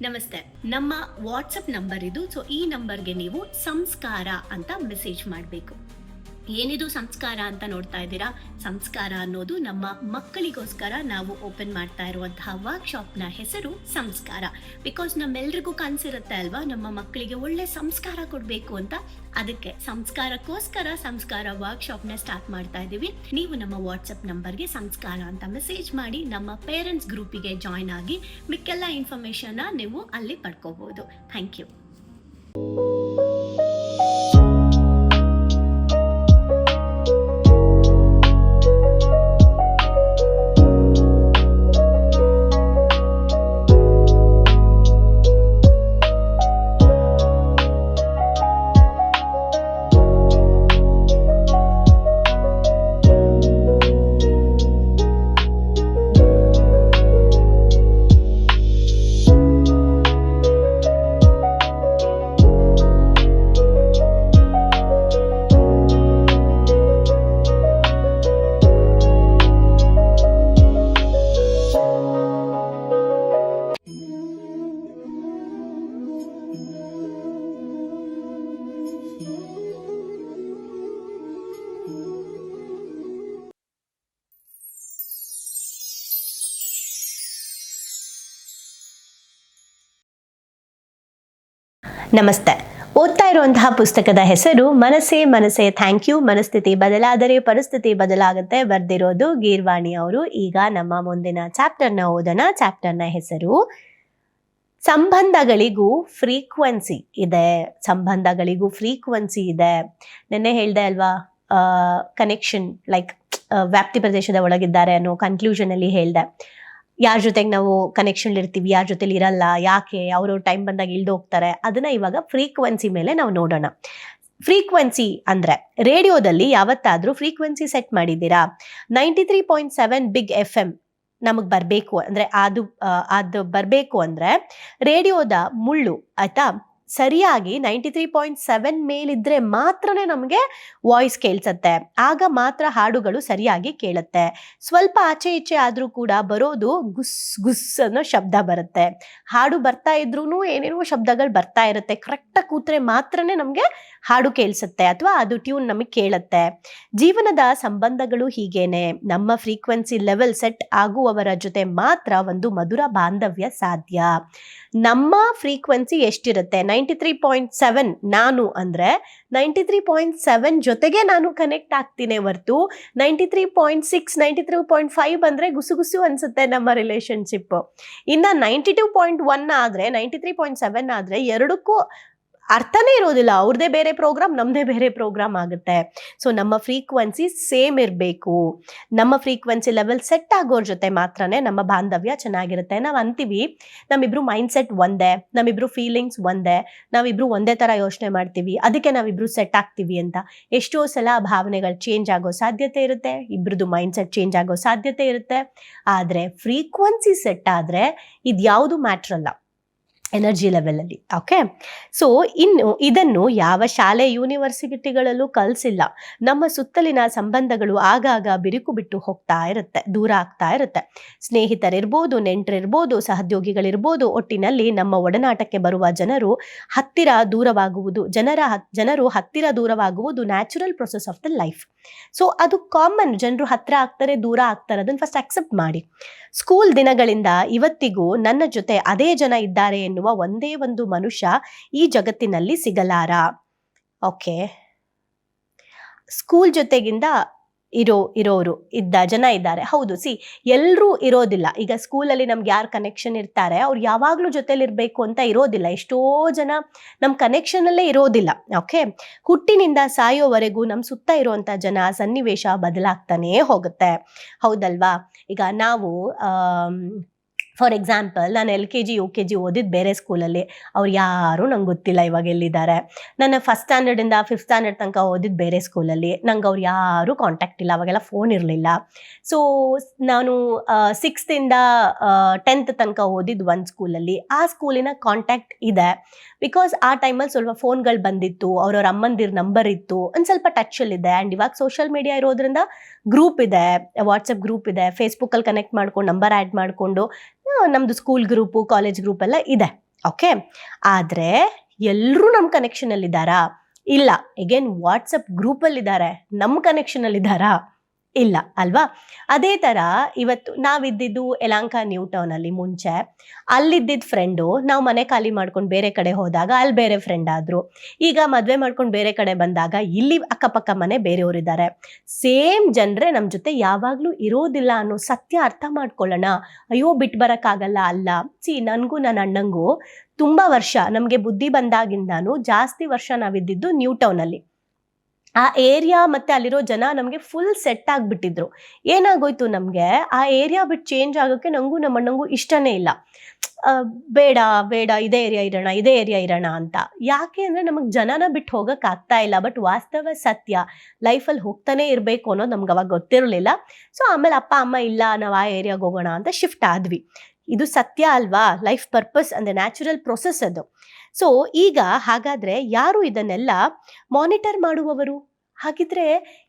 ನಮಸ್ತೆ. ನಮ್ಮ WhatsApp number ಇದು ಸೊ ಈ ನಂಬರ್ಗೆ ನೀವು ಸಂಸ್ಕಾರ ಅಂತ ಮೆಸೇಜ್ ಮಾಡಬೇಕು. ಏನಿದು ಸಂಸ್ಕಾರ ಅಂತ ನೋಡ್ತಾ ಇದ್ದೀರಾ? ಸಂಸ್ಕಾರ ಅನ್ನೋದು ನಮ್ಮ ಮಕ್ಕಳಿಗೋಸ್ಕರ ನಾವು ಓಪನ್ ಮಾಡ್ತಾ ಇರುವಂತಹ ವರ್ಕ್ಶಾಪ್ನ ಹೆಸರು ಸಂಸ್ಕಾರ. ಬಿಕಾಸ್ ನಮ್ಮೆಲ್ರಿಗೂ ಕನ್ಸಿರುತ್ತೆ ಅಲ್ವಾ? ನಮ್ಮ ಮಕ್ಕಳಿಗೆ ಒಳ್ಳೆ ಸಂಸ್ಕಾರ ಕೊಡಬೇಕು ಅಂತ. ಅದಕ್ಕೆ ಸಂಸ್ಕಾರಕ್ಕೋಸ್ಕರ ಸಂಸ್ಕಾರ ವರ್ಕ್ಶಾಪ್ನ ಸ್ಟಾರ್ಟ್ ಮಾಡ್ತಾ ಇದ್ದೀವಿ. ನೀವು ನಮ್ಮ ವಾಟ್ಸಪ್ ನಂಬರ್ಗೆ ಸಂಸ್ಕಾರ ಅಂತ ಮೆಸೇಜ್ ಮಾಡಿ ನಮ್ಮ ಪೇರೆಂಟ್ಸ್ ಗ್ರೂಪಿಗೆ ಜಾಯ್ನ್ ಆಗಿ ಮಿಕ್ಕೆಲ್ಲ ಇನ್ಫಾರ್ಮೇಶನ್ನ ನೀವು ಅಲ್ಲಿ ಪಡ್ಕೋಬಹುದು. ಥ್ಯಾಂಕ್ ಯು ನಮಸ್ತೆ. ಓದ್ತಾ ಇರುವಂತಹ ಪುಸ್ತಕದ ಹೆಸರು ಮನಸ್ಸೇ ಮನಸ್ಸೇ, ಥ್ಯಾಂಕ್ ಯು. ಮನಸ್ಥಿತಿ ಬದಲಾದರೆ ಪರಿಸ್ಥಿತಿ ಬದಲಾಗುತ್ತೆ. ಬರ್ದಿರೋದು ಗೀರ್ವಾಣಿ ಅವರು. ಈಗ ನಮ್ಮ ಮುಂದಿನ ಚಾಪ್ಟರ್ನ ಓದೋಣ. ಚಾಪ್ಟರ್ನ ಹೆಸರು ಸಂಬಂಧಗಳಿಗೂ ಫ್ರೀಕ್ವೆನ್ಸಿ ಇದೆ. ಸಂಬಂಧಗಳಿಗೂ ಫ್ರೀಕ್ವೆನ್ಸಿ ಇದೆ. ನೆನ್ನೆ ಹೇಳ್ದೆ ಅಲ್ವಾ ಕನೆಕ್ಷನ್ ಲೈಕ್ ವ್ಯಾಪ್ತಿ ಪ್ರದೇಶದ ಒಳಗಿದ್ದಾರೆ ಅನ್ನೋ ಕನ್ಕ್ಲೂಷನ್ ಅಲ್ಲಿ ಹೇಳ್ದೆ. ಯಾರ ಜೊತೆಗೆ ನಾವು ಕನೆಕ್ಷನ್ ಇರ್ತೀವಿ, ಯಾರ ಜೊತೆಲಿ ಇರಲ್ಲ, ಯಾಕೆ ಅವ್ರವ್ರ ಟೈಮ್ ಬಂದಾಗ ಇಳ್ದು ಹೋಗ್ತಾರೆ, ಅದನ್ನ ಇವಾಗ ಫ್ರೀಕ್ವೆನ್ಸಿ ಮೇಲೆ ನಾವು ನೋಡೋಣ. ಫ್ರೀಕ್ವೆನ್ಸಿ ಅಂದ್ರೆ ರೇಡಿಯೋದಲ್ಲಿ ಯಾವತ್ತಾದ್ರೂ ಫ್ರೀಕ್ವೆನ್ಸಿ ಸೆಟ್ ಮಾಡಿದ್ದೀರಾ? Ninety three point seven big F M ನಮಗೆ ಬರಬೇಕು ಅಂದ್ರೆ ಅದು ಅದು ಬರಬೇಕು ಅಂದ್ರೆ ರೇಡಿಯೋದ ಮುಳ್ಳು, ಆಯ್ತಾ? ಸರಿಯಾಗಿ ನೈಂಟಿ ತ್ರೀ ಪಾಯಿಂಟ್ ಸೆವೆನ್ ಮೇಲಿದ್ರೆ ಮಾತ್ರನೇ ನಮಗೆ ವಾಯ್ಸ್ ಕೇಳಿಸತ್ತೆ. ಆಗ ಮಾತ್ರ ಹಾಡುಗಳು ಸರಿಯಾಗಿ ಕೇಳುತ್ತೆ. ಸ್ವಲ್ಪ ಆಚೆ ಈಚೆ ಆದ್ರೂ ಕೂಡ ಬರೋದು ಗುಸ್ ಗುಸ್ ಅನ್ನೋ ಶಬ್ದ ಬರುತ್ತೆ. ಹಾಡು ಬರ್ತಾ ಇದ್ರೂ ಏನೇನೋ ಶಬ್ದಗಳು ಬರ್ತಾ ಇರುತ್ತೆ. ಕರೆಕ್ಟಾಗಿ ಕೂತ್ರೆ ಮಾತ್ರನೇ ನಮಗೆ ಹಾಡು ಕೇಳಿಸುತ್ತೆ ಅಥವಾ ಅದು ಟ್ಯೂನ್ ನಮಗೆ ಕೇಳುತ್ತೆ. ಜೀವನದ ಸಂಬಂಧಗಳು ಹೀಗೇನೆ. ನಮ್ಮ ಫ್ರೀಕ್ವೆನ್ಸಿ ಲೆವೆಲ್ ಸೆಟ್ ಆಗುವವರ ಜೊತೆ ಮಾತ್ರ ಒಂದು ಮಧುರ ಬಾಂಧವ್ಯ ಸಾಧ್ಯ. ನಮ್ಮ ಫ್ರೀಕ್ವೆನ್ಸಿ ಎಷ್ಟಿರುತ್ತೆ? ನೈಂಟಿ ತ್ರೀ ಪಾಯಿಂಟ್ ಸೆವೆನ್ ನಾನು ಅಂದ್ರೆ ನೈಂಟಿ ತ್ರೀ ಪಾಯಿಂಟ್ ಸೆವೆನ್ ಜೊತೆಗೆ ನಾನು ಕನೆಕ್ಟ್ ಆಗ್ತೀನಿ ಹೊರ್ತು. Ninety three point six ninety three point five ಬಂದರೆ ಗುಸುಗುಸು ಗುಸು ಅನ್ಸುತ್ತೆ ನಮ್ಮ ರಿಲೇಷನ್ಶಿಪ್ಪು ಇನ್ನು ನೈಂಟಿ ಟೂ ಪಾಯಿಂಟ್ ಒನ್ ಆದರೆ ನೈಂಟಿ ತ್ರೀ ಪಾಯಿಂಟ್ ಸೆವೆನ್ ಆದರೆ ಎರಡಕ್ಕೂ ಅರ್ಥನೇ ಇರೋದಿಲ್ಲ. ಅವ್ರದ್ದೇ ಬೇರೆ ಪ್ರೋಗ್ರಾಮ್ ನಮ್ಮದೇ ಬೇರೆ ಪ್ರೋಗ್ರಾಮ್ ಆಗುತ್ತೆ. ಸೊ ನಮ್ಮ ಫ್ರೀಕ್ವೆನ್ಸಿ ಸೇಮ್ ಇರಬೇಕು. ನಮ್ಮ ಫ್ರೀಕ್ವೆನ್ಸಿ ಲೆವೆಲ್ ಸೆಟ್ ಆಗೋರ ಜೊತೆ ಮಾತ್ರನೇ ನಮ್ಮ ಬಾಂಧವ್ಯ ಚೆನ್ನಾಗಿರುತ್ತೆ. ನಾವು ಅಂತೀವಿ, ನಮ್ಮಿಬ್ರು ಮೈಂಡ್ ಸೆಟ್ ಒಂದೇ, ನಮ್ಮಿಬ್ರು ಫೀಲಿಂಗ್ಸ್ ಒಂದೇ, ನಾವಿಬ್ರು ಒಂದೇ ಥರ ಯೋಚನೆ ಮಾಡ್ತೀವಿ. ಅದಕ್ಕೆ ನಾವಿಬ್ರು ಸೆಟ್ ಆಗ್ತೀವಿ ಅಂತ. ಎಷ್ಟೋ ಸಲ ಭಾವನೆಗಳು ಚೇಂಜ್ ಆಗೋ ಸಾಧ್ಯತೆ ಇರುತ್ತೆ ಇಬ್ರದ್ದು ಮೈಂಡ್ ಸೆಟ್ ಚೇಂಜ್ ಆಗೋ ಸಾಧ್ಯತೆ ಇರುತ್ತೆ. ಆದರೆ ಫ್ರೀಕ್ವೆನ್ಸಿ ಸೆಟ್ ಆದರೆ ಇದು ಯಾವುದು ಮ್ಯಾಟ್ರಲ್ಲ ಎನರ್ಜಿ ಲೆವೆಲಲ್ಲಿ ಓಕೆ ಸೊ ಇನ್ನು ಇದನ್ನು ಯಾವ ಶಾಲೆ ಯೂನಿವರ್ಸಿಟಿಗಳಲ್ಲೂ ಕಲಿಸಿಲ್ಲ. ನಮ್ಮ ಸುತ್ತಲಿನ ಸಂಬಂಧಗಳು ಆಗಾಗ ಬಿರುಕು ಬಿಟ್ಟು ಹೋಗ್ತಾ ಇರುತ್ತೆ, ದೂರ ಆಗ್ತಾ ಇರುತ್ತೆ. ಸ್ನೇಹಿತರಿರ್ಬೋದು, ನೆಂಟರಿರ್ಬೋದು, ಸಹೋದ್ಯೋಗಿಗಳಿರ್ಬೋದು, ಒಟ್ಟಿನಲ್ಲಿ ನಮ್ಮ ಒಡನಾಟಕ್ಕೆ ಬರುವ ಜನರು ಹತ್ತಿರ ದೂರವಾಗುವುದು, ಜನರ, ಜನರು ಹತ್ತಿರ ದೂರವಾಗುವುದು natural process of the life so ಅದು ಕಾಮನ್ ಜನರು ಹತ್ರ ಆಗ್ತಾರೆ, ದೂರ ಆಗ್ತಾರೆ, ಅದನ್ನು ಫಸ್ಟ್ ಅಕ್ಸೆಪ್ಟ್ ಮಾಡಿ. ಸ್ಕೂಲ್ ದಿನಗಳಿಂದ ಇವತ್ತಿಗೂ ನನ್ನ ಜೊತೆ ಅದೇ ಜನ ಇದ್ದಾರೆ ಎನ್ನುವ ಒಂದೇ ಒಂದು ಮನುಷ್ಯ ಈ ಜಗತ್ತಿನಲ್ಲಿ ಸಿಗಲಾರ? ಓಕೆ ಸ್ಕೂಲ್ ಜೊತೆಗಿಂದ ಇರೋ, ಇರೋರು, ಇದ್ದ ಜನ ಇದ್ದಾರೆ. ಹೌದು ಸಿ ಎಲ್ಲರೂ ಇರೋದಿಲ್ಲ. ಈಗ ಸ್ಕೂಲಲ್ಲಿ ನಮ್ಗೆ ಯಾರು ಕನೆಕ್ಷನ್ ಇರ್ತಾರೆ, ಅವ್ರು ಯಾವಾಗಲೂ ಜೊತೆಲಿರಬೇಕು ಅಂತ ಇರೋದಿಲ್ಲ. ಎಷ್ಟೋ ಜನ ನಮ್ಮ ಕನೆಕ್ಷನಲ್ಲೇ ಇರೋದಿಲ್ಲ ಓಕೆ ಹುಟ್ಟಿನಿಂದ ಸಾಯೋವರೆಗೂ ನಮ್ಮ ಸುತ್ತ ಇರುವಂಥ ಜನ ಸನ್ನಿವೇಶ ಬದಲಾಗ್ತಾನೇ ಹೋಗುತ್ತೆ. ಹೌದಲ್ವಾ? ಈಗ ನಾವು ಫಾರ್ ಎಕ್ಸಾಂಪಲ್ ನಾನು L K G U K G ಓದಿದ್ದು ಬೇರೆ ಸ್ಕೂಲಲ್ಲಿ ಅವ್ರು ಯಾರು ನಂಗೆ ಗೊತ್ತಿಲ್ಲ ಇವಾಗ ಎಲ್ಲಿದ್ದಾರೆ. ನನ್ನ ಫಸ್ಟ್ ಸ್ಟ್ಯಾಂಡರ್ಡಿಂದ ಫಿಫ್ತ್ ಸ್ಟ್ಯಾಂಡರ್ಡ್ ತನಕ ಓದಿದ್ದು ಬೇರೆ ಸ್ಕೂಲಲ್ಲಿ ನಂಗೆ ಅವ್ರು ಯಾರೂ ಕಾಂಟ್ಯಾಕ್ಟ್ ಇಲ್ಲ, ಅವಾಗೆಲ್ಲ ಫೋನ್ ಇರಲಿಲ್ಲ. ಸೊ ನಾನು ಸಿಕ್ಸ್ತಿಂದ ಟೆಂತ್ ತನಕ ಓದಿದ್ದು ಒಂದು ಸ್ಕೂಲಲ್ಲಿ ಆ ಸ್ಕೂಲಿನ ಕಾಂಟ್ಯಾಕ್ಟ್ ಇದೆ. ಬಿಕಾಸ್ ಆ ಟೈಮಲ್ಲಿ ಸ್ವಲ್ಪ ಫೋನ್ಗಳು ಬಂದಿತ್ತು, ಅವ್ರವ್ರ ಅಮ್ಮಂದಿರ ನಂಬರ್ ಇತ್ತು, ಒಂದು ಸ್ವಲ್ಪ ಟಚಲ್ಲಿದೆ ಆ್ಯಂಡ್ ಇವಾಗ ಸೋಷಿಯಲ್ ಮೀಡಿಯಾ ಇರೋದ್ರಿಂದ ಗ್ರೂಪ್ ಇದೆ ವಾಟ್ಸಪ್ ಗ್ರೂಪ್ ಇದೆ ಫೇಸ್ಬುಕ್ಕಲ್ಲಿ ಕನೆಕ್ಟ್ ಮಾಡ್ಕೊಂಡು ನಂಬರ್ ಆ್ಯಡ್ ಮಾಡಿಕೊಂಡು ನಮ್ಮದು ಸ್ಕೂಲ್ ಗ್ರೂಪು ಕಾಲೇಜ್ ಗ್ರೂಪ್ ಎಲ್ಲ ಇದೆ. ಓಕೆ ಆದರೆ ಎಲ್ಲರೂ ನಮ್ಮ ಕನೆಕ್ಷನಲ್ಲಿದ್ದಾರಾ ಇಲ್ಲ. ಎಗೇನ್ ವಾಟ್ಸಪ್ ಗ್ರೂಪಲ್ಲಿದ್ದಾರೆ ನಮ್ಮ ಕನೆಕ್ಷನಲ್ಲಿದ್ದಾರಾ ಇಲ್ಲ, ಅಲ್ವಾ? ಅದೇ ಥರ ಇವತ್ತು ನಾವಿದ್ದಿದ್ದು ಯಲಾಂಕ ನ್ಯೂ ಟೌನಲ್ಲಿ ಮುಂಚೆ. ಅಲ್ಲಿದ್ದಿದ್ದ ಫ್ರೆಂಡು ನಾವು ಮನೆ ಖಾಲಿ ಮಾಡ್ಕೊಂಡು ಬೇರೆ ಕಡೆ ಹೋದಾಗ ಅಲ್ಲಿ ಬೇರೆ ಫ್ರೆಂಡ್ ಆದರು. ಈಗ ಮದುವೆ ಮಾಡ್ಕೊಂಡು ಬೇರೆ ಕಡೆ ಬಂದಾಗ ಇಲ್ಲಿ ಅಕ್ಕಪಕ್ಕ ಮನೆ ಬೇರೆಯವರಿದ್ದಾರೆ ಸೇಮ್ ಜನರೇ ನಮ್ಮ ಜೊತೆ ಯಾವಾಗಲೂ ಇರೋದಿಲ್ಲ ಅನ್ನೋ ಸತ್ಯ ಅರ್ಥ ಮಾಡ್ಕೊಳ್ಳೋಣ. ಅಯ್ಯೋ ಬಿಟ್ಟು ಬರೋಕ್ಕಾಗಲ್ಲ, ಅಲ್ಲ. ಸಿ ನನಗೂ ನನ್ನ ಅಣ್ಣಂಗೂ ತುಂಬ ವರ್ಷ, ನಮಗೆ ಬುದ್ಧಿ ಬಂದಾಗಿಂದಾನು ಜಾಸ್ತಿ ವರ್ಷ ನಾವಿದ್ದಿದ್ದು ನ್ಯೂ ಟೌನಲ್ಲಿ. ಆ ಏರಿಯಾ ಮತ್ತೆ ಅಲ್ಲಿರೋ ಜನ ನಮಗೆ ಫುಲ್ ಸೆಟ್ ಆಗಿಬಿಟ್ಟಿದ್ರು. ಏನಾಗೋಯ್ತು ನಮಗೆ? ಆ ಏರಿಯಾ ಬಿಟ್ಟು ಚೇಂಜ್ ಆಗೋಕ್ಕೆ ನಂಗೂ ನಮ್ಮ ಅಣ್ಣಂಗೂ ಇಷ್ಟನೇ ಇಲ್ಲ. ಬೇಡ ಬೇಡ, ಇದೇ ಏರಿಯಾ ಇರೋಣ, ಇದೇ ಏರಿಯಾ ಇರೋಣ ಅಂತ. ಯಾಕೆ ಅಂದರೆ ನಮಗೆ ಜನನ ಬಿಟ್ಟು ಹೋಗಕ್ಕೆ ಆಗ್ತಾ ಇಲ್ಲ ಬಟ್ ವಾಸ್ತವ ಸತ್ಯ. ಲೈಫಲ್ಲಿ ಹೋಗ್ತಾನೆ ಇರಬೇಕು ಅನ್ನೋದು ನಮ್ಗೆ ಅವಾಗ ಗೊತ್ತಿರಲಿಲ್ಲ. ಸೊ ಆಮೇಲೆ ಅಪ್ಪ, ಅಮ್ಮ ಇಲ್ಲ, ನಾವು ಆ ಏರಿಯಾಗೆ ಹೋಗೋಣ ಅಂತ ಶಿಫ್ಟ್ ಆದ್ವಿ. ಇದು ಸತ್ಯ ಅಲ್ವಾ? ಲೈಫ್ ಪರ್ಪಸ್ ಅಂದರೆ ನ್ಯಾಚುರಲ್ ಪ್ರೊಸೆಸ್ ಅದು. ಸೊ ಈಗ ಹಾಗಾದ್ರೆ ಯಾರು ಇದನ್ನೆಲ್ಲ ಮಾನಿಟರ್ ಮಾಡುವವರು? ಹಾಗಿದ್ರೆ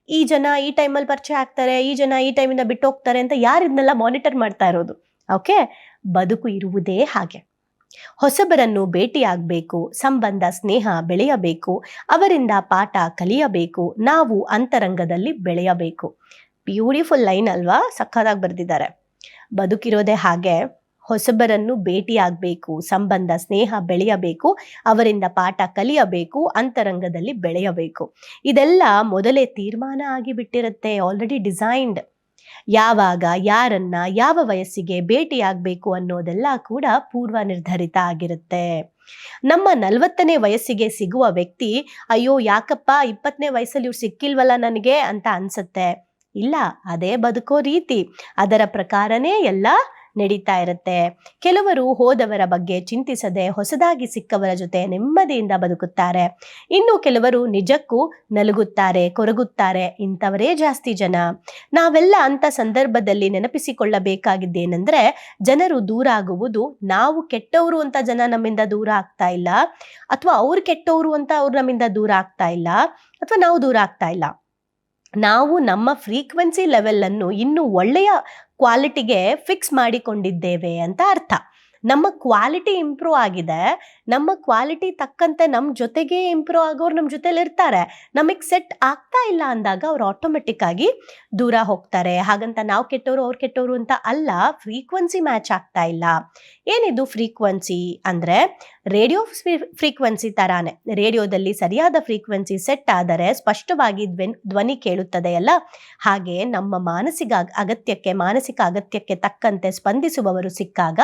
ಈ ಜನ ಈ ಟೈಮಲ್ಲಿ ಪರಿಚಯ ಆಗ್ತಾರೆ, ಈ ಜನ ಈ ಟೈಮಿಂದ ಬಿಟ್ಟು ಹೋಗ್ತಾರೆ ಅಂತ ಯಾರು ಇದನ್ನೆಲ್ಲ ಮಾನಿಟರ್ ಮಾಡ್ತಾ ಇರೋದು? ಓಕೆ ಬದುಕು ಇರುವುದೇ ಹಾಗೆ. ಹೊಸಬರನ್ನು ಭೇಟಿಯಾಗಬೇಕು, ಸಂಬಂಧ, ಸ್ನೇಹ ಬೆಳೆಯಬೇಕು, ಅವರಿಂದ ಪಾಠ ಕಲಿಯಬೇಕು, ನಾವು ಅಂತರಂಗದಲ್ಲಿ ಬೆಳೆಯಬೇಕು. ಬ್ಯೂಟಿಫುಲ್ ಲೈನ್ ಅಲ್ವಾ? ಸಖತ್ತಾಗಿ ಬರೆದಿದ್ದಾರೆ. ಬದುಕಿರೋದೇ ಹಾಗೆ. ಹೊಸಬರನ್ನು ಭೇಟಿಯಾಗಬೇಕು, ಸಂಬಂಧ, ಸ್ನೇಹ ಬೆಳೆಯಬೇಕು, ಅವರಿಂದ ಪಾಠ ಕಲಿಯಬೇಕು, ಅಂತರಂಗದಲ್ಲಿ ಬೆಳೆಯಬೇಕು. ಇದೆಲ್ಲ ಮೊದಲೇ ತೀರ್ಮಾನ ಆಗಿಬಿಟ್ಟಿರುತ್ತೆ ಆಲ್ರೆಡಿ ಡಿಸೈನ್ಡ್ ಯಾವಾಗ, ಯಾರನ್ನ, ಯಾವ ವಯಸ್ಸಿಗೆ ಭೇಟಿಯಾಗಬೇಕು ಅನ್ನೋದೆಲ್ಲ ಕೂಡ ಪೂರ್ವ ನಿರ್ಧರಿತ ಆಗಿರುತ್ತೆ. ನಮ್ಮ ನಲವತ್ತನೇ ವಯಸ್ಸಿಗೆ ಸಿಗುವ ವ್ಯಕ್ತಿ, ಅಯ್ಯೋ, ಯಾಕಪ್ಪ, ಇಪ್ಪತ್ತನೇ ವಯಸ್ಸಲ್ಲಿ ಇವ್ರು ಸಿಕ್ಕಿಲ್ವಲ್ಲ ನನಗೆ? ಅಂತ ಅನ್ಸುತ್ತೆ. ಇಲ್ಲ, ಅದೇ ಬದುಕೋ ರೀತಿ. ಅದರ ಪ್ರಕಾರನೇ ಎಲ್ಲ ನಡೀತಾ ಇರುತ್ತೆ. ಕೆಲವರು ಹೋದವರ ಬಗ್ಗೆ ಚಿಂತಿಸದೆ ಹೊಸದಾಗಿ ಸಿಕ್ಕವರ ಜೊತೆ ನೆಮ್ಮದಿಯಿಂದ ಬದುಕುತ್ತಾರೆ. ಇನ್ನು ಕೆಲವರು ನಿಜಕ್ಕೂ ನಲುಗುತ್ತಾರೆ, ಕೊರಗುತ್ತಾರೆ, ಇಂಥವರೇ ಜಾಸ್ತಿ ಜನ. ನಾವೆಲ್ಲ ಅಂತ ಸಂದರ್ಭದಲ್ಲಿ ನೆನಪಿಸಿಕೊಳ್ಳಬೇಕಾಗಿದ್ದೇನೆಂದ್ರೆ, ಜನರು ದೂರ ಆಗುವುದು ನಾವು ಕೆಟ್ಟವರು ಅಂತ ಜನ ನಮ್ಮಿಂದ ದೂರ ಆಗ್ತಾ ಇಲ್ಲ. ಅಥವಾ ಅವ್ರು ಕೆಟ್ಟವರು ಅಂತ ಅವ್ರು ನಮ್ಮಿಂದ ದೂರ ಆಗ್ತಾ ಇಲ್ಲ. ಅಥವಾ ನಾವು ದೂರ ಆಗ್ತಾ ಇಲ್ಲ. ನಾವು ನಮ್ಮ ಫ್ರೀಕ್ವೆನ್ಸಿ ಲೆವೆಲನ್ನು ಇನ್ನೂ ಒಳ್ಳೆಯ ಕ್ವಾಲಿಟಿಗೆ ಫಿಕ್ಸ್ ಮಾಡಿಕೊಂಡಿದ್ದೇವೆ ಅಂತ ಅರ್ಥ. ನಮ್ಮ ಕ್ವಾಲಿಟಿ ಇಂಪ್ರೂವ್ ಆಗಿದೆ. ನಮ್ಮ ಕ್ವಾಲಿಟಿ ತಕ್ಕಂತೆ ನಮ್ಮ ಜೊತೆಗೆ ಇಂಪ್ರೂವ್ ಆಗೋರು ನಮ್ಮ ಜೊತೆಲಿ ಇರ್ತಾರೆ ನಮಗೆ ಸೆಟ್ ಆಗ್ತಾ ಇಲ್ಲ ಅಂದಾಗ ಅವ್ರು ಆಟೋಮೆಟಿಕ್ ಆಗಿ ದೂರ ಹೋಗ್ತಾರೆ. ಹಾಗಂತ ನಾವು ಕೆಟ್ಟವರು ಅವ್ರು ಕೆಟ್ಟವರು ಅಂತ ಅಲ್ಲ, ಫ್ರೀಕ್ವೆನ್ಸಿ ಮ್ಯಾಚ್ ಆಗ್ತಾ ಇಲ್ಲ. ಏನಿದು ಫ್ರೀಕ್ವೆನ್ಸಿ ಅಂದರೆ ರೇಡಿಯೋ ಫ್ರೀಕ್ವೆನ್ಸಿ ತರಾನೇ. ರೇಡಿಯೋದಲ್ಲಿ ಸರಿಯಾದ ಫ್ರೀಕ್ವೆನ್ಸಿ ಸೆಟ್ ಆದರೆ ಸ್ಪಷ್ಟವಾಗಿ ಧ್ವನಿ ಕೇಳುತ್ತದೆ ಅಲ್ಲ? ಹಾಗೆ ನಮ್ಮ ಮಾನಸಿಕ ಅಗತ್ಯಕ್ಕೆ ಮಾನಸಿಕ ಅಗತ್ಯಕ್ಕೆ ತಕ್ಕಂತೆ ಸ್ಪಂದಿಸುವವರು ಸಿಕ್ಕಾಗ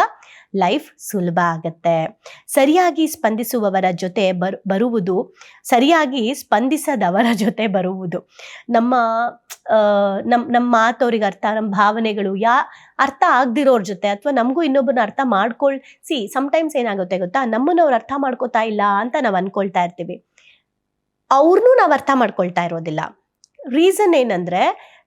ಲೈಫ್ ಸುಲಭ ಆಗತ್ತೆ. ಸರಿಯಾಗಿ ಸ್ಪಂದಿಸುವವರ ಜೊತೆ ಬರ್, ಬರುವುದು, ಸರಿಯಾಗಿ ಸ್ಪಂದಿಸದವರ ಜೊತೆ ಬರುವುದು. ನಮ್ಮ ನಮ್ಮ ನಮ್ ನಮ್ಮ ಮಾತು ಅವ್ರಿಗೆ ಅರ್ಥ ನಮ್ಮ ಭಾವನೆಗಳು ಯಾ, ಅರ್ಥ ಆಗದಿರೋರ ಜೊತೆ ಅಥವಾ ನಮಗೂ ಇನ್ನೊಬ್ಬನ ಅರ್ಥ ಮಾಡ್ಕೊಳ್ ಸಿ ಸಮ್ಟೈಮ್ಸ್ ಏನಾಗುತ್ತೆ ಗೊತ್ತಾ? ನಮ್ಮನ್ನು ಅವ್ರು ಅರ್ಥ ಮಾಡ್ಕೋತಾ ಇಲ್ಲ ಅಂತ ನಾವು ಅನ್ಕೊಳ್ತಾ ಇರ್ತೀವಿ. ಅವ್ರನ್ನೂ ನಾವು ಅರ್ಥ ಮಾಡ್ಕೊಳ್ತಾ ಇರೋದಿಲ್ಲ. ರೀಸನ್ ಏನಂದ್ರೆ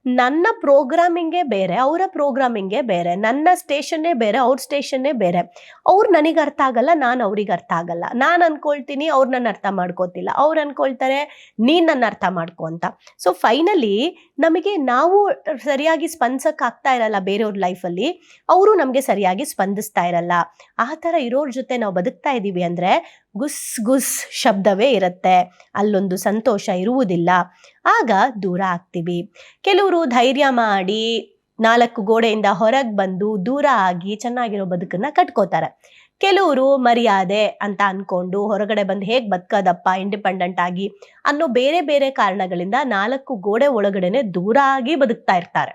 ನನ್ನ ಪ್ರೋಗ್ರಾಮಿಂಗೇ ಬೇರೆ, ಅವರ ಪ್ರೋಗ್ರಾಮಿಂಗೇ ಬೇರೆ, ನನ್ನ ಸ್ಟೇಷನ್ನೇ ಬೇರೆ, ಅವ್ರ ಸ್ಟೇಷನ್ನೇ ಬೇರೆ. ಅವ್ರು ನನಗೆ ಅರ್ಥ ಆಗಲ್ಲ, ನಾನು ಅವ್ರಿಗೆ ಅರ್ಥ ಆಗಲ್ಲ. ನಾನು ಅನ್ಕೊಳ್ತೀನಿ, ಅವ್ರು ನನ್ನ ಅರ್ಥ ಮಾಡ್ಕೋತಿಲ್ಲ. ಅವ್ರು ಅನ್ಕೊಳ್ತಾರೆ, ನೀನು ನನ್ನ ಅರ್ಥ ಮಾಡ್ಕೊ ಅಂತ. ಸೊ ಫೈನಲಿ ನಮಗೆ ನಾವು ಸರಿಯಾಗಿ ಸ್ಪಂದಿಸೋಕ್ಕಾಗ್ತಾ ಇರಲ್ಲ ಬೇರೆಯವ್ರ ಲೈಫಲ್ಲಿ ಅವರು ನಮಗೆ ಸರಿಯಾಗಿ ಸ್ಪಂದಿಸ್ತಾ ಇರಲ್ಲ. ಆ ಥರ ಇರೋರ್ ಜೊತೆ ನಾವು ಬದುಕ್ತಾ ಇದ್ದೀವಿ ಅಂದರೆ ಗುಸ್ ಗುಸ್ ಶಬ್ದವೇ ಇರುತ್ತೆ. ಅಲ್ಲೊಂದು ಸಂತೋಷ ಇರುವುದಿಲ್ಲ. ಆಗ ದೂರ ಆಗ್ತೀವಿ. ಕೆಲವರು ಧೈರ್ಯ ಮಾಡಿ ನಾಲ್ಕು ಗೋಡೆಯಿಂದ ಹೊರಗೆ ಬಂದು ದೂರ ಆಗಿ ಚೆನ್ನಾಗಿರೋ ಬದುಕನ್ನ ಕಟ್ಕೋತಾರೆ. ಕೆಲವರು ಮರ್ಯಾದೆ ಅಂತ ಅನ್ಕೊಂಡು ಹೊರಗಡೆ ಬಂದು ಹೇಗೆ ಬದುಕೋದಪ್ಪ ಇಂಡಿಪೆಂಡೆಂಟ್ ಆಗಿ ಅನ್ನೋ ಬೇರೆ ಬೇರೆ ಕಾರಣಗಳಿಂದ ನಾಲ್ಕು ಗೋಡೆ ಒಳಗಡೆನೆ ದೂರ ಆಗಿ ಬದುಕ್ತಾ ಇರ್ತಾರೆ.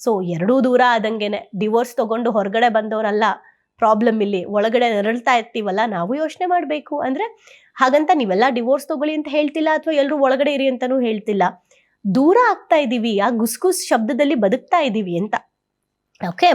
ಸೊ ಎರಡೂ ದೂರ ಆದಂಗೆನೆ ಡಿವೋರ್ಸ್ ತಗೊಂಡು ಹೊರಗಡೆ ಬಂದವರಲ್ಲ ಪ್ರಾಬ್ಲಮ್ ಇಲ್ಲಿ ಒಳಗಡೆ ನರಳ್ತಾ ಇರ್ತೀವಲ್ಲ, ನಾವು ಯೋಚನೆ ಮಾಡಬೇಕು. ಅಂದ್ರೆ ಹಾಗಂತ ನೀವೆಲ್ಲ ಡಿವೋರ್ಸ್ ತಗೊಳ್ಳಿ ಅಂತ ಹೇಳ್ತಿಲ್ಲ ಅಥವಾ ಎಲ್ಲರೂ ಒಳಗಡೆ ಇರಿ ಅಂತಾನೂ ಹೇಳ್ತಿಲ್ಲ. ದೂರ ಆಗ್ತಾ ಇದ್ದೀವಿ ಆ ಗುಸ್ಗುಸ್ ಶಬ್ದದಲ್ಲಿ ಬದುಕ್ತಾ ಇದ್ದೀವಿ ಅಂತ. ಓಕೆ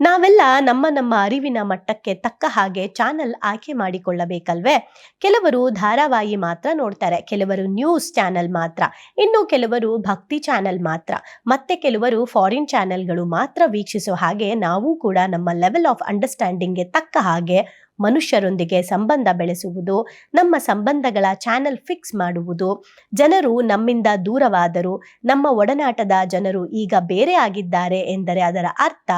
ನಾವೆಲ್ಲ ನಮ್ಮ ನಮ್ಮ ಅರಿವಿನ ಮಟ್ಟಕ್ಕೆ ತಕ್ಕ ಹಾಗೆ ಚಾನಲ್ ಆಯ್ಕೆ ಮಾಡಿಕೊಳ್ಳಬೇಕಲ್ವೇ? ಕೆಲವರು ಧಾರಾವಾಹಿ ಮಾತ್ರ ನೋಡ್ತಾರೆ, ಕೆಲವರು ನ್ಯೂಸ್ ಚಾನೆಲ್ ಮಾತ್ರ, ಇನ್ನು ಕೆಲವರು ಭಕ್ತಿ ಚಾನೆಲ್ ಮಾತ್ರ, ಮತ್ತೆ ಕೆಲವರು ಫಾರಿನ್ ಚಾನೆಲ್ಗಳು ಮಾತ್ರ ವೀಕ್ಷಿಸೋ ಹಾಗೆ ನಾವು ಕೂಡ ನಮ್ಮ ಲೆವೆಲ್ ಆಫ್ ಅಂಡರ್ಸ್ಟ್ಯಾಂಡಿಂಗ್ಗೆ ತಕ್ಕ ಹಾಗೆ ಮನುಷ್ಯರೊಂದಿಗೆ ಸಂಬಂಧ ಬೆಳೆಸುವುದು, ನಮ್ಮ ಸಂಬಂಧಗಳ ಚಾನೆಲ್ ಫಿಕ್ಸ್ ಮಾಡುವುದು. ಜನರು ನಮ್ಮಿಂದ ದೂರವಾದರು, ನಮ್ಮ ಒಡನಾಟದ ಜನರು ಈಗ ಬೇರೆ ಆಗಿದ್ದಾರೆ ಎಂದರೆ ಅದರ ಅರ್ಥ,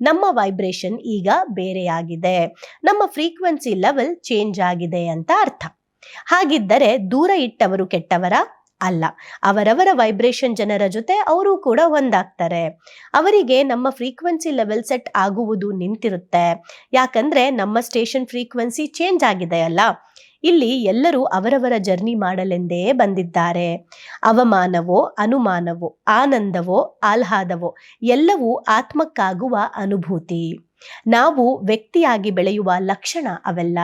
ನಮ್ಮ ವೈಬ್ರೇಷನ್ ಈಗ ಬೇರೆಯಾಗಿದೆ. ನಮ್ಮ ಫ್ರೀಕ್ವೆನ್ಸಿ ಲೆವೆಲ್ ಚೇಂಜ್ ಆಗಿದೆ ಅಂತ ಅರ್ಥ. ಹಾಗಿದ್ದರೆ ದೂರ ಇಟ್ಟವರು ಕೆಟ್ಟವರ? ಅಲ್ಲ. ಅವರವರ ವೈಬ್ರೇಷನ್ ಜನರ ಜೊತೆ ಅವರು ಕೂಡ ಒಂದಾಗ್ತಾರೆ. ಅವರಿಗೆ ನಮ್ಮ ಫ್ರೀಕ್ವೆನ್ಸಿ ಲೆವೆಲ್ ಸೆಟ್ ಆಗುವುದು ನಿಂತಿರುತ್ತೆ. ಯಾಕಂದ್ರೆ ನಮ್ಮ ಸ್ಟೇಷನ್ ಫ್ರೀಕ್ವೆನ್ಸಿ ಚೇಂಜ್ ಆಗಿದೆ ಅಲ್ಲ. ಇಲ್ಲಿ ಎಲ್ಲರೂ ಅವರವರ ಜರ್ನಿ ಮಾಡಲೆಂದೇ ಬಂದಿದ್ದಾರೆ. ಅವಮಾನವೋ, ಅನುಮಾನವೋ, ಆನಂದವೋ, ಆಹ್ಲಾದವೋ, ಎಲ್ಲವೂ ಆತ್ಮಕ್ಕಾಗುವ ಅನುಭೂತಿ. ನಾವು ವ್ಯಕ್ತಿಯಾಗಿ ಬೆಳೆಯುವ ಲಕ್ಷಣ ಅವೆಲ್ಲ.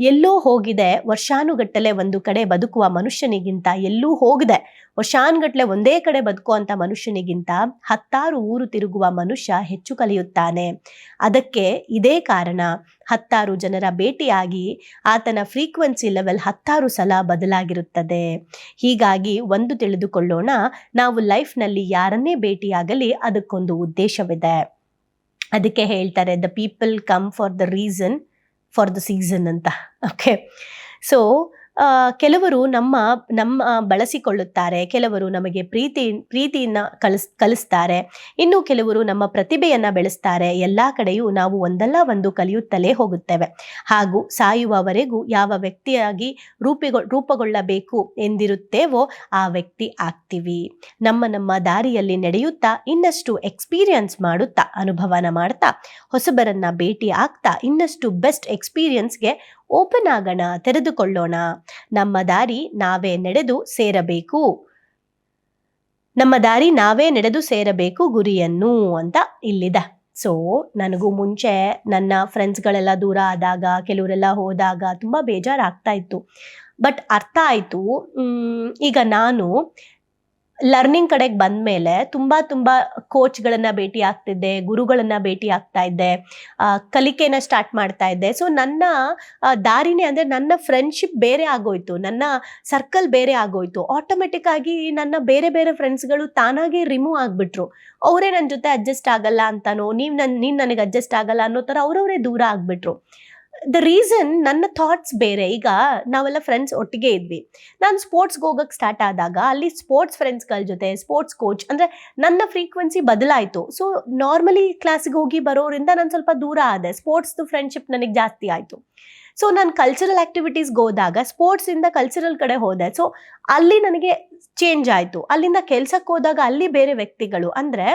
ಎಲ್ಲೋ ಹೋಗಿದೆ, ವರ್ಷಾನುಗಟ್ಟಲೆ ಒಂದು ಕಡೆ ಬದುಕುವ ಮನುಷ್ಯನಿಗಿಂತ ಎಲ್ಲೂ ಹೋಗದೆ. ವರ್ಷಾನುಗಟ್ಟಲೆ ಒಂದೇ ಕಡೆ ಬದುಕುವಂಥ ಮನುಷ್ಯನಿಗಿಂತ ಹತ್ತಾರು ಊರು ತಿರುಗುವ ಮನುಷ್ಯ ಹೆಚ್ಚು ಕಲಿಯುತ್ತಾನೆ. ಅದಕ್ಕೆ ಇದೇ ಕಾರಣ ಹತ್ತಾರು ಜನರ ಭೇಟಿಯಾಗಿ ಆತನ ಫ್ರೀಕ್ವೆನ್ಸಿ ಲೆವೆಲ್ ಹತ್ತಾರು ಸಲ ಬದಲಾಗಿರುತ್ತದೆ. ಹೀಗಾಗಿ ಒಂದು ತಿಳಿದುಕೊಳ್ಳೋಣ, ನಾವು ಲೈಫ್ನಲ್ಲಿ ಯಾರನ್ನೇ ಭೇಟಿಯಾಗಲಿ ಅದಕ್ಕೊಂದು ಉದ್ದೇಶವಿದೆ. ಅದಕ್ಕೆ ಹೇಳ್ತಾರೆ the people come for the reason for the season ಅಂತ. ಓಕೆ ಸೊ ಕೆಲವರು ನಮ್ಮ ನಮ್ಮ ಬಳಸಿಕೊಳ್ಳುತ್ತಾರೆ, ಕೆಲವರು ನಮಗೆ ಪ್ರೀತಿ ಪ್ರೀತಿಯನ್ನ ಕಲಿಸ್, ಕಲಿಸ್ತಾರೆ, ಇನ್ನು ಕೆಲವರು ನಮ್ಮ ಪ್ರತಿಭೆಯನ್ನ ಬೆಳೆಸ್ತಾರೆ, ಎಲ್ಲ ಕಡೆಯೂ ನಾವು ಒಂದಲ್ಲ ಒಂದು ಕಲಿಯುತ್ತಲೇ ಹೋಗುತ್ತೇವೆ. ಹಾಗೂ ಸಾಯುವವರೆಗೂ ಯಾವ ವ್ಯಕ್ತಿಯಾಗಿ ರೂಪಿಗೊ ರೂಪುಗೊಳ್ಳಬೇಕು ಎಂದಿರುತ್ತೇವೋ ಆ ವ್ಯಕ್ತಿ ಆಗ್ತೀವಿ. ನಮ್ಮ ನಮ್ಮ ದಾರಿಯಲ್ಲಿ ನಡೆಯುತ್ತಾ, ಇನ್ನಷ್ಟು ಎಕ್ಸ್ಪೀರಿಯನ್ಸ್ ಮಾಡುತ್ತಾ, ಅನುಭವನ ಮಾಡ್ತಾ, ಹೊಸಬರನ್ನ ಭೇಟಿ ಆಗ್ತಾ, ಇನ್ನಷ್ಟು ಬೆಸ್ಟ್ ಎಕ್ಸ್ಪೀರಿಯನ್ಸ್ಗೆ ಓಪನ್ ಆಗೋಣ, ತೆರೆದುಕೊಳ್ಳೋಣ. ನಮ್ಮ ದಾರಿ ನಾವೇ ನಡೆದು ಸೇರಬೇಕು. ನಮ್ಮ ದಾರಿ ನಾವೇ ನಡೆದು ಸೇರಬೇಕು ಗುರಿಯನ್ನು ಅಂತ ಇಲ್ಲಿದೆ. ಸೊ ನನಗೂ ಮುಂಚೆ ನನ್ನ ಫ್ರೆಂಡ್ಸ್ಗಳೆಲ್ಲ ದೂರ ಆದಾಗ, ಕೆಲವರೆಲ್ಲ ಹೋದಾಗ ತುಂಬ ಬೇಜಾರಾಗ್ತಾ ಇತ್ತು. ಬಟ್ ಅರ್ಥ ಆಯಿತು. ಈಗ ನಾನು ಲರ್ನಿಂಗ್ ಕಡೆಗೆ ಬಂದ ಮೇಲೆ ತುಂಬ ತುಂಬ ಕೋಚ್ಗಳನ್ನು ಭೇಟಿ ಆಗ್ತಿದ್ದೆ, ಗುರುಗಳನ್ನು ಭೇಟಿ ಆಗ್ತಾ ಇದ್ದೆ ಕಲಿಕೆನ ಸ್ಟಾರ್ಟ್ ಮಾಡ್ತಾ ಇದ್ದೆ. ಸೊ ನನ್ನ ದಾರಿನೇ ಅಂದರೆ ನನ್ನ ಫ್ರೆಂಡ್ಶಿಪ್ ಬೇರೆ ಆಗೋಯ್ತು. ನನ್ನ ಸರ್ಕಲ್ ಬೇರೆ ಆಗೋಯ್ತು. ಆಟೋಮೆಟಿಕ್ ಆಗಿ ನನ್ನ ಬೇರೆ ಬೇರೆ ಫ್ರೆಂಡ್ಸ್ಗಳು ತಾನಾಗೇ ರಿಮೂವ್ ಆಗಿಬಿಟ್ರು. ಅವರೇ ನನ್ನ ಜೊತೆ ಅಡ್ಜಸ್ಟ್ ಆಗಲ್ಲ ಅಂತಾನೋ, ನೀವು ನನ್ನ ನೀನು ನನಗೆ ಅಡ್ಜಸ್ಟ್ ಆಗಲ್ಲ ಅನ್ನೋ ಥರ ಅವರವರೇ ದೂರ ಆಗಿಬಿಟ್ರು. ದ ರೀಸನ್ ನನ್ನ ಥಾಟ್ಸ್ ಬೇರೆ. ಈಗ ನಾವೆಲ್ಲ ಫ್ರೆಂಡ್ಸ್ ಒಟ್ಟಿಗೆ ಇದ್ವಿ. ನಾನು ಸ್ಪೋರ್ಟ್ಸ್ಗೆ ಹೋಗೋಕ್ಕೆ ಸ್ಟಾರ್ಟ್ ಆದಾಗ ಅಲ್ಲಿ ಸ್ಪೋರ್ಟ್ಸ್ ಫ್ರೆಂಡ್ಸ್ಗಳ ಜೊತೆ ಸ್ಪೋರ್ಟ್ಸ್ ಕೋಚ್ ಅಂದರೆ ನನ್ನ ಫ್ರೀಕ್ವೆನ್ಸಿ ಬದಲಾಯಿತು. ಸೊ ನಾರ್ಮಲಿ ಕ್ಲಾಸಿಗೆ ಹೋಗಿ ಬರೋರಿಂದ ನಾನು ಸ್ವಲ್ಪ ದೂರ ಆದೆ. ಸ್ಪೋರ್ಟ್ಸ್ದು ಫ್ರೆಂಡ್ಶಿಪ್ ನನಗೆ ಜಾಸ್ತಿ ಆಯಿತು. ಸೊ ನಾನು ಕಲ್ಚರಲ್ ಆ್ಯಕ್ಟಿವಿಟೀಸ್ಗೆ ಹೋದಾಗ ಸ್ಪೋರ್ಟ್ಸಿಂದ ಕಲ್ಚರಲ್ ಕಡೆ ಹೋದೆ. ಸೊ ಅಲ್ಲಿ ನನಗೆ ಚೇಂಜ್ ಆಯಿತು. ಅಲ್ಲಿಂದ ಕೆಲಸಕ್ಕೆ ಹೋದಾಗ ಅಲ್ಲಿ ಬೇರೆ ವ್ಯಕ್ತಿಗಳು ಅಂದರೆ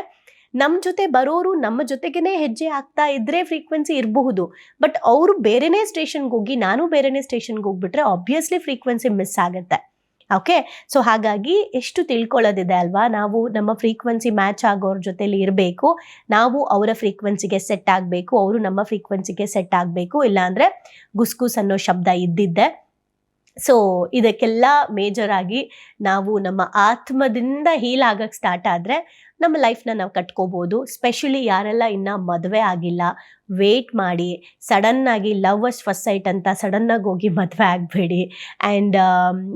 ನಮ್ಮ ಜೊತೆ ಬರೋರು ನಮ್ಮ ಜೊತೆಗೇನೆ ಹೆಜ್ಜೆ ಆಗ್ತಾ ಇದ್ರೆ ಫ್ರೀಕ್ವೆನ್ಸಿ ಇರಬಹುದು. ಬಟ್ ಅವರು ಬೇರೆನೇ ಸ್ಟೇಷನ್ಗೆ ಹೋಗಿ ನಾನು ಬೇರೆನೇ ಸ್ಟೇಷನ್ಗೆ ಹೋಗ್ಬಿಟ್ರೆ ಆಬ್ವಿಯಸ್ಲಿ ಫ್ರೀಕ್ವೆನ್ಸಿ ಮಿಸ್ ಆಗುತ್ತೆ. ಓಕೆ ಸೊ ಹಾಗಾಗಿ ಎಷ್ಟು ತಿಳ್ಕೊಳ್ಳೋದಿದೆ ಅಲ್ವಾ? ನಾವು ನಮ್ಮ ಫ್ರೀಕ್ವೆನ್ಸಿ ಮ್ಯಾಚ್ ಆಗೋರ ಜೊತೆಲಿ ಇರಬೇಕು. ನಾವು ಅವರ ಫ್ರೀಕ್ವೆನ್ಸಿಗೆ ಸೆಟ್ ಆಗಬೇಕು, ಅವರು ನಮ್ಮ ಫ್ರೀಕ್ವೆನ್ಸಿಗೆ ಸೆಟ್ ಆಗಬೇಕು, ಇಲ್ಲಾಂದರೆ ಗುಸ್ಗುಸ್ ಅನ್ನೋ ಶಬ್ದ ಇದ್ದಿದ್ದೆ. ಸೊ ಇದಕ್ಕೆಲ್ಲ ಮೇಜರ್ ಆಗಿ ನಾವು ನಮ್ಮ ಆತ್ಮದಿಂದ ಹೀಲ್ ಆಗಕ್ಕೆ ಸ್ಟಾರ್ಟ್ ಆದರೆ ನಮ್ಮ ಲೈಫ್ನ ನಾವು ಕಟ್ಕೋಬೋದು. ಸ್ಪೆಷಲಿ ಯಾರೆಲ್ಲ ಇನ್ನೂ ಮದುವೆ ಆಗಿಲ್ಲ ವೇಟ್ ಮಾಡಿ ಸಡನ್ನಾಗಿ ಲವ್ ಅಸ್ ಫಸ್ಟ್ ಸೈಟ್ ಅಂತ ಸಡನ್ನಾಗಿ ಹೋಗಿ ಮದುವೆ ಆಗಬೇಡಿ. ಆ್ಯಂಡ್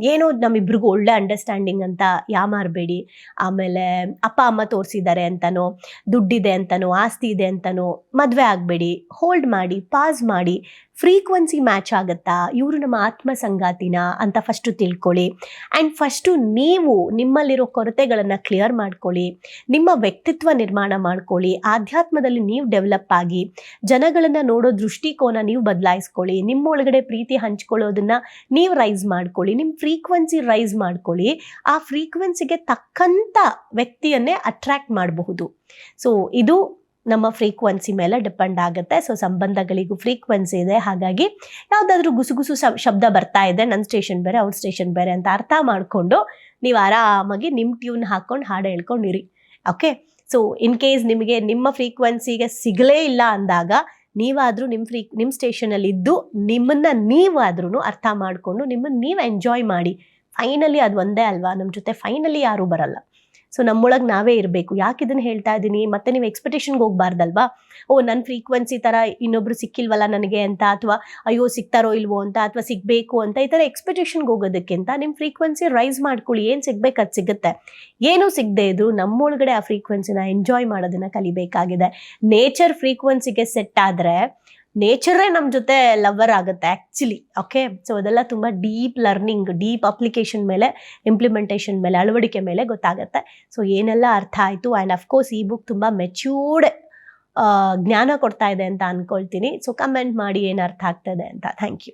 ಏನೋ ನಮ್ಮಿಬ್ರಿಗೂ ಒಳ್ಳೆ ಅಂಡರ್ಸ್ಟ್ಯಾಂಡಿಂಗ್ ಅಂತ ಯಾ ಮಾರಬೇಡಿ. ಆಮೇಲೆ ಅಪ್ಪ, ಅಮ್ಮ ತೋರಿಸಿದ್ದಾರೆ ಅಂತನೋ, ದುಡ್ಡಿದೆ ಅಂತನೋ, ಆಸ್ತಿ ಇದೆ ಅಂತನೋ, ಮದುವೆ ಆಗಬೇಡಿ. ಹೋಲ್ಡ್ ಮಾಡಿ ಪಾಸ್ ಮಾಡಿ ಫ್ರೀಕ್ವೆನ್ಸಿ ಮ್ಯಾಚ್ ಆಗುತ್ತಾ? ಇವರು ನಮ್ಮ ಆತ್ಮ ಸಂಗಾತಿನ ಅಂತ ಫಸ್ಟು ತಿಳ್ಕೊಳ್ಳಿ. ಆ್ಯಂಡ್ ಫಸ್ಟು ನೀವು ನಿಮ್ಮಲ್ಲಿರೋ ಕೊರತೆಗಳನ್ನು ಕ್ಲಿಯರ್ ಮಾಡ್ಕೊಳ್ಳಿ. ನಿಮ್ಮ ವ್ಯಕ್ತಿತ್ವ ನಿರ್ಮಾಣ ಮಾಡ್ಕೊಳ್ಳಿ. ಆಧ್ಯಾತ್ಮದಲ್ಲಿ ನೀವು ಡೆವಲಪ್ ಆಗಿ ಜನಗಳನ್ನ ನೋಡೋ ದೃಷ್ಟಿಕೋನ ನೀವು ಬದಲಾಯಿಸ್ಕೊಳ್ಳಿ. ನಿಮ್ಮ ಒಳಗಡೆ ಪ್ರೀತಿ ಹಂಚ್ಕೊಳ್ಳೋದನ್ನ ನೀವು ರೈಸ್ ಮಾಡ್ಕೊಳ್ಳಿ. ನಿಮ್ಮ ಫ್ರೀಕ್ವೆನ್ಸಿ ರೈಸ್ ಮಾಡ್ಕೊಳ್ಳಿ. ಆ ಫ್ರೀಕ್ವೆನ್ಸಿಗೆ ತಕ್ಕಂಥ ವ್ಯಕ್ತಿಯನ್ನೇ ಅಟ್ರಾಕ್ಟ್ ಮಾಡಬಹುದು. ಸೊ ಇದು ನಮ್ಮ ಫ್ರೀಕ್ವೆನ್ಸಿ ಮೇಲೆ ಡಿಪೆಂಡ್ ಆಗುತ್ತೆ. ಸೊ ಸಂಬಂಧಗಳಿಗೂ ಫ್ರೀಕ್ವೆನ್ಸಿ ಇದೆ. ಹಾಗಾಗಿ ಯಾವುದಾದ್ರೂ ಗುಸುಗುಸು ಶಬ್ದ ಬರ್ತಾ ಇದೆ. ನನ್ನ ಸ್ಟೇಷನ್ ಬೇರೆ, ಅವ್ರ ಸ್ಟೇಷನ್ ಬೇರೆ ಅಂತ ಅರ್ಥ ಮಾಡಿಕೊಂಡು ನೀವು ಆರಾಮಾಗಿ ನಿಮ್ಮ ಟ್ಯೂನ್ ಹಾಕ್ಕೊಂಡು ಹಾಡು ಹೇಳ್ಕೊಂಡಿರಿ ಓಕೆ ಸೊ ಇನ್ ಕೇಸ್ ನಿಮಗೆ ನಿಮ್ಮ ಫ್ರೀಕ್ವೆನ್ಸಿಗೆ ಸಿಗಲೇ ಇಲ್ಲ ಅಂದಾಗ, ನೀವಾದರೂ ನಿಮ್ಮ ಫ್ರೀ ನಿಮ್ಮ ಸ್ಟೇಷನಲ್ಲಿ ಇದ್ದು ನಿಮ್ಮನ್ನ ನೀವಾದ್ರೂ ಅರ್ಥ ಮಾಡಿಕೊಂಡು ನಿಮ್ಮನ್ನು ನೀವು ಎಂಜಾಯ್ ಮಾಡಿ. ಫೈನಲಿ ಅದು ಒಂದೇ ಅಲ್ವಾ? ನಮ್ಮ ಜೊತೆ ಫೈನಲಿ ಯಾರೂ ಬರಲ್ಲ. ಸೊ ನಮ್ಮೊಳಗೆ ನಾವೇ ಇರಬೇಕು. ಯಾಕೆ ಇದನ್ನು ಹೇಳ್ತಾ ಇದ್ದೀನಿ ಮತ್ತೆ ನೀವು ಎಕ್ಸ್ಪೆಕ್ಟೇಷನ್ಗೆ ಹೋಗ್ಬಾರ್ದಲ್ವಾ? ಓ ನನ್ನ ಫ್ರೀಕ್ವೆನ್ಸಿ ಥರ ಇನ್ನೊಬ್ರು ಸಿಕ್ಕಿಲ್ವಲ್ಲ ನನಗೆ ಅಂತ, ಅಥವಾ ಅಯ್ಯೋ, ಸಿಗ್ತಾರೋ ಇಲ್ವೋ ಅಂತ, ಅಥವಾ ಸಿಗಬೇಕು ಅಂತ ಈ ಥರ ಎಕ್ಸ್ಪೆಕ್ಟೇಷನ್ಗೆ ಹೋಗೋದಕ್ಕಿಂತ ನಿಮ್ಮ ಫ್ರೀಕ್ವೆನ್ಸಿ ರೈಸ್ ಮಾಡ್ಕೊಳ್ಳಿ. ಏನು ಸಿಗ್ಬೇಕು ಅದು ಸಿಗುತ್ತೆ. ಏನೂ ಸಿಗದೆ ಇದ್ರು ನಮ್ಮೊಳಗಡೆ ಆ ಫ್ರೀಕ್ವೆನ್ಸಿನ ಎಂಜಾಯ್ ಮಾಡೋದನ್ನ ಕಲಿಬೇಕಾಗಿದೆ. ನೇಚರ್ ಫ್ರೀಕ್ವೆನ್ಸಿಗೆ ಸೆಟ್ ಆದರೆ ನೇಚರೇ ನಮ್ಮ ಜೊತೆ ಲವರ್ ಆಗುತ್ತೆ ಆ್ಯಕ್ಚುಲಿ ಓಕೆ ಸೊ ಅದೆಲ್ಲ ತುಂಬ ಡೀಪ್ ಲರ್ನಿಂಗ್ ಡೀಪ್ ಅಪ್ಲಿಕೇಶನ್ ಮೇಲೆ ಇಂಪ್ಲಿಮೆಂಟೇಷನ್ ಮೇಲೆ, ಅಳವಡಿಕೆ ಮೇಲೆ ಗೊತ್ತಾಗುತ್ತೆ. ಸೊ ಏನೆಲ್ಲ ಅರ್ಥ ಆಯಿತು? ಆ್ಯಂಡ್ ಅಫ್ಕೋರ್ಸ್ ಈ ಬುಕ್ ತುಂಬ ಮೆಚ್ಯೂರ್ಡ್ ಜ್ಞಾನ ಕೊಡ್ತಾ ಇದೆ ಅಂತ ಅನ್ಕೊಳ್ತೀನಿ. ಸೊ ಕಮೆಂಟ್ ಮಾಡಿ ಏನು ಅರ್ಥ ಆಗ್ತದೆ ಅಂತ. Thank you